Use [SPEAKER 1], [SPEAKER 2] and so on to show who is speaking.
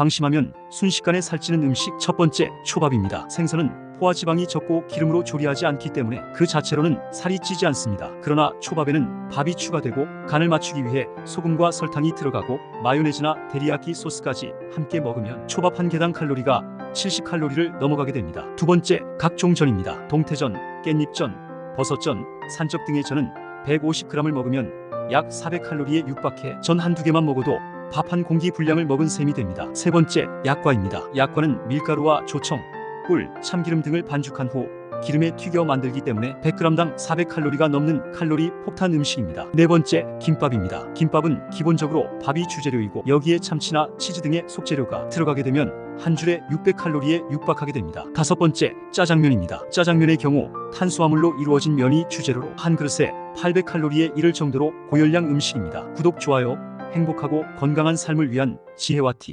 [SPEAKER 1] 방심하면 순식간에 살찌는 음식 첫 번째 초밥입니다. 생선은 포화 지방이 적고 기름으로 조리하지 않기 때문에 그 자체로는 살이 찌지 않습니다. 그러나 초밥에는 밥이 추가되고 간을 맞추기 위해 소금과 설탕이 들어가고 마요네즈나 데리야끼 소스까지 함께 먹으면 초밥 한 개당 칼로리가 70칼로리를 넘어가게 됩니다. 두 번째 각종 전입니다. 동태전, 깻잎전, 버섯전, 산적 등의 전은 150g을 먹으면 약 400칼로리에 육박해 전 한두 개만 먹어도 밥 한 공기 분량을 먹은 셈이 됩니다. 세 번째 약과입니다. 약과는 밀가루와 조청, 꿀, 참기름 등을 반죽한 후 기름에 튀겨 만들기 때문에 100g당 400칼로리가 넘는 칼로리 폭탄 음식입니다. 네 번째 김밥입니다. 김밥은 기본적으로 밥이 주재료이고 여기에 참치나 치즈 등의 속재료가 들어가게 되면 한 줄에 600칼로리에 육박하게 됩니다. 다섯 번째 짜장면입니다. 짜장면의 경우 탄수화물로 이루어진 면이 주재료로 한 그릇에 800칼로리에 이를 정도로 고열량 음식입니다. 구독, 좋아요, 행복하고 건강한 삶을 위한 지혜와 팁.